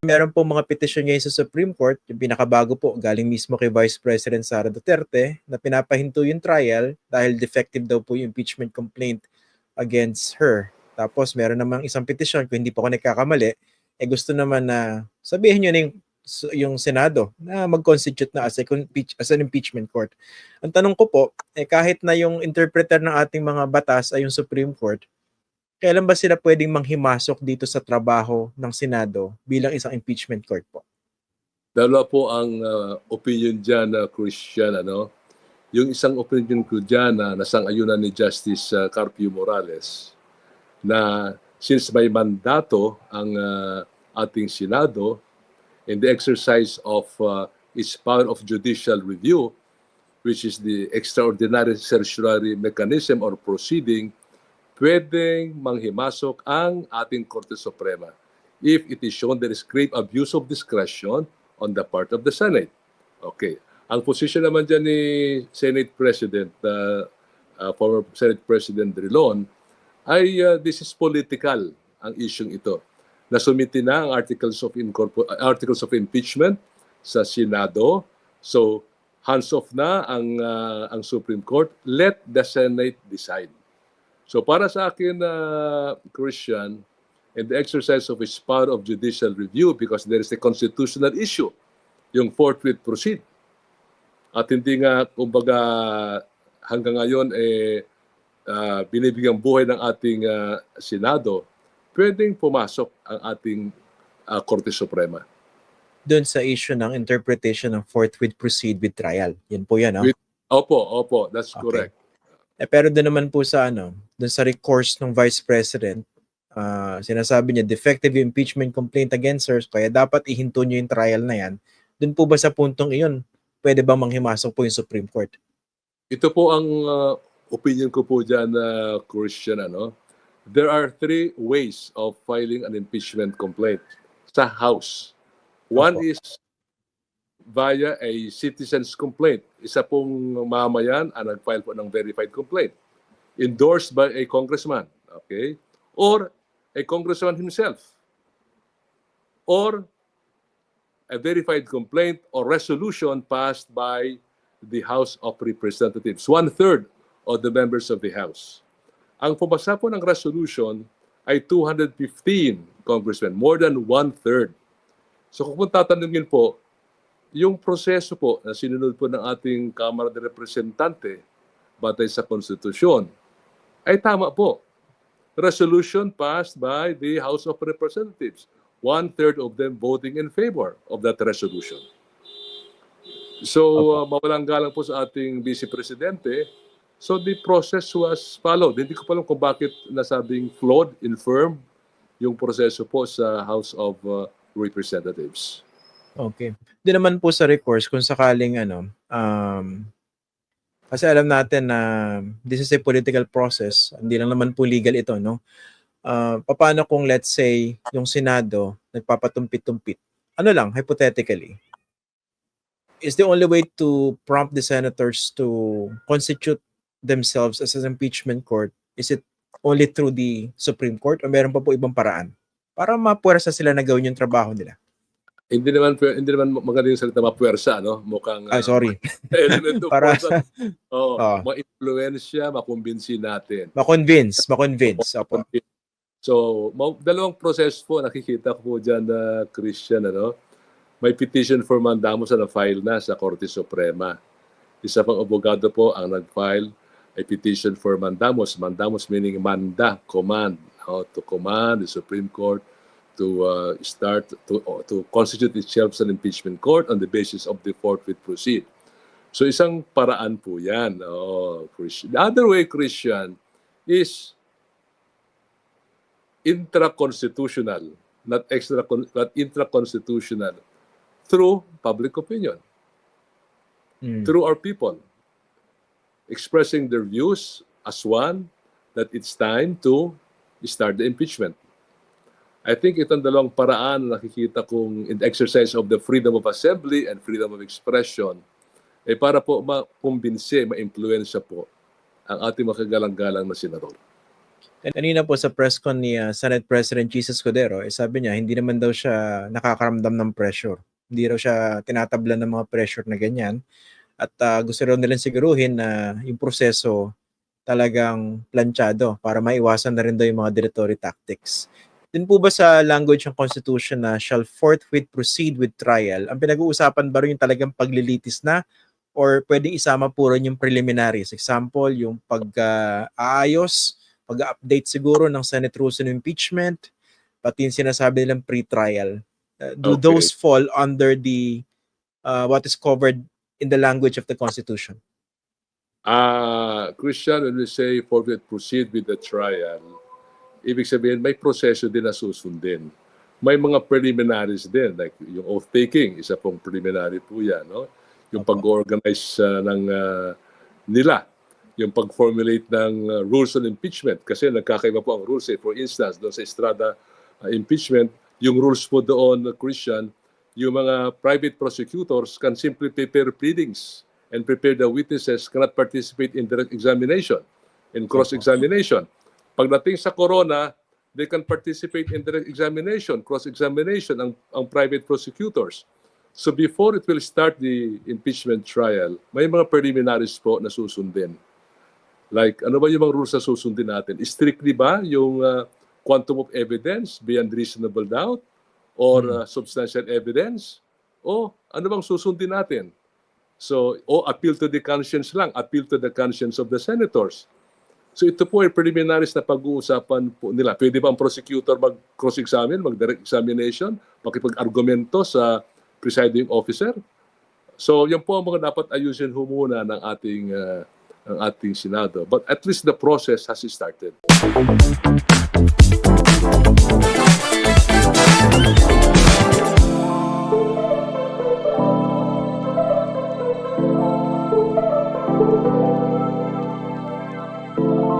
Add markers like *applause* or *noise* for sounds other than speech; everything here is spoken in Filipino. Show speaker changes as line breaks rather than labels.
meron po mga petisyon ngayon sa Supreme Court, yung pinakabago po, galing mismo kay Vice President Sara Duterte, na pinapahinto yung trial dahil defective daw po yung impeachment complaint against her. Tapos meron namang isang petisyon, kung hindi po ako nagkakamali, eh gusto naman na sabihin nyo na yung, yung Senado na mag-constitute na as, a, as an impeachment court. Ang tanong ko po, eh kahit na yung interpreter ng ating mga batas ay yung Supreme Court, kailan ba sila pwedeng manghimasok dito sa trabaho ng Senado bilang isang impeachment court po?
Dalawa po ang uh, opinion dyan na Christian. Ano? Yung isang opinion ko dyan na nasang-ayunan ni Justice uh, Carpio Morales na since may mandato ang uh, ating Senado in the exercise of uh, its power of judicial review, which is the extraordinary certiorari mechanism or proceeding, pwedeng manghimasok ang ating Korte Suprema if it is shown there is grave abuse of discretion on the part of the Senate. Okay. Ang position naman dyan ni Senate President, uh, uh, former Senate President Drilon, ay uh, this is political ang issue ito. Nasumiti na ang articles of, incorpor- uh, articles of impeachment sa Senado. So, hands off na ang, uh, ang Supreme Court. Let the Senate decide. So para sa akin, uh, Christian, in the exercise of its power of judicial review, because there is a constitutional issue, yung forthwith proceed. At hindi nga, kumbaga, hanggang ngayon, eh, uh, binibigyang buhay ng ating uh, Senado, pwedeng pumasok ang ating uh, Korte Suprema.
Doon sa issue ng interpretation ng forthwith proceed with trial. Yan po yan, no?
With- Opo, opo, that's
Okay.
correct.
Eh, pero doon naman po sa ano, doon sa recourse ng Vice President, ah, sinasabi niya defective impeachment complaint against her, kaya dapat ihinto niyo yung trial na yan. Doon po ba sa puntong iyon, pwede ba manghimasok po yung Supreme Court?
Ito po ang uh, opinion ko po dyan, uh, Christian. Ano? There are three ways of filing an impeachment complaint sa House. One
Opo.
is via a citizen's complaint. Isa pong mamayan ang nag-file po ng verified complaint. Endorsed by a congressman. Okay? Or a congressman himself. Or a verified complaint or resolution passed by the House of Representatives, one-third of the members of the House. Ang pumasa po ng resolution ay 215 congressmen, more than one-third. So kung tatanungin po, yung proseso po na sinunod po ng ating Kamara de Representante batay sa konstitusyon, ay tama po. Resolution passed by the House of Representatives. One-third of them voting in favor of that resolution. So, uh, mawalang galang po sa ating Vice Presidente. So, the process was followed. Hindi ko pa alam kung bakit nasabing flawed, infirm, yung proseso po sa House of uh, Representatives.
Okay. Di naman po sa recourse kung sakaling ano, um, kasi alam natin na this is a political process, hindi lang naman po legal ito, no? Uh, paano kung let's say yung Senado nagpapatumpit-tumpit? Ano lang, hypothetically, is the only way to prompt the senators to constitute themselves as an impeachment court, is it only through the Supreme Court o meron pa po ibang paraan? Para mapuwersa sila na gawin yung trabaho nila.
Hindi naman hindi naman maganda yung salita mapuwersa, no? Mukhang
Ah,
uh,
sorry. *laughs*
element of
Para
force. Oo,
Ah.
ma-influensya, makumbinsi natin.
Ma-convince, ma-convince. Opo.
So, ma- dalawang process po nakikita ko po dyan na Christian, ano? May petition for mandamus na file na sa Korte Suprema. Isa pang abogado po ang nag-file a petition for mandamus. Mandamus meaning manda, command, oh, to command the Supreme Court to uh, start to oh, to constitute itself an impeachment court on the basis of the forfeit proceed. So isang paraan po 'yan. Oh, Christian. The other way Christian is intra-constitutional, not extra not intra-constitutional through public opinion,
Mm.
through our people expressing their views as one that it's time to start the impeachment. I think itong dalawang paraan na nakikita kong in exercise of the freedom of assembly and freedom of expression eh para po makumbinse, ma-influensya po ang ating makagalang-galang na senador.
Kanina po sa press con ni ah, Senate President Jesus Cordero, eh, sabi niya hindi naman daw siya nakakaramdam ng pressure. Hindi raw siya tinatablan ng mga pressure na ganyan. At ah, gusto raw nilang siguruhin na yung proseso talagang planchado para maiwasan na rin daw yung mga dilatory tactics. Din po ba sa language ng Constitution na shall forthwith proceed with trial, ang pinag-uusapan ba rin yung talagang paglilitis na or pwede isama po rin yung preliminaries? Example, yung pag-aayos, pag-update siguro ng Senate rules on impeachment, pati yung sinasabi nilang pre-trial. Uh, do
Okay.
those fall under the uh, what is covered in the language of the Constitution?
Ah, Christian, when we say forward proceed with the trial, ibig sabihin may proseso din na susundin. May mga preliminaries din, like yung oath-taking, isa pong preliminary po yan, no? Yung pag-organize ah, ng ah, nila, yung pag-formulate ng ah, rules on impeachment, kasi nagkakaiba po ang rules. Eh. For instance, doon sa Estrada ah, impeachment, yung rules po doon, Christian, yung mga private prosecutors can simply prepare pleadings and prepare the witnesses cannot participate in direct examination, in cross-examination. Pagdating sa corona, they can participate in direct examination, cross-examination ang, ang private prosecutors. So before it will start the impeachment trial, may mga preliminaries po na susundin. Like, ano ba yung mga rules na susundin natin? Strictly ba yung uh, quantum of evidence beyond reasonable doubt? Or uh, substantial evidence? O ano bang susundin natin? So, o appeal to the conscience lang, appeal to the conscience of the senators. So ito po ay preliminaries na pag-uusapan po nila. Pwede ba ang prosecutor mag-cross-examine, mag-direct examination, makipag-argumento sa presiding officer? So yan po ang mga dapat ayusin ho muna ng ating, uh, ng ating Senado. But at least the process has started.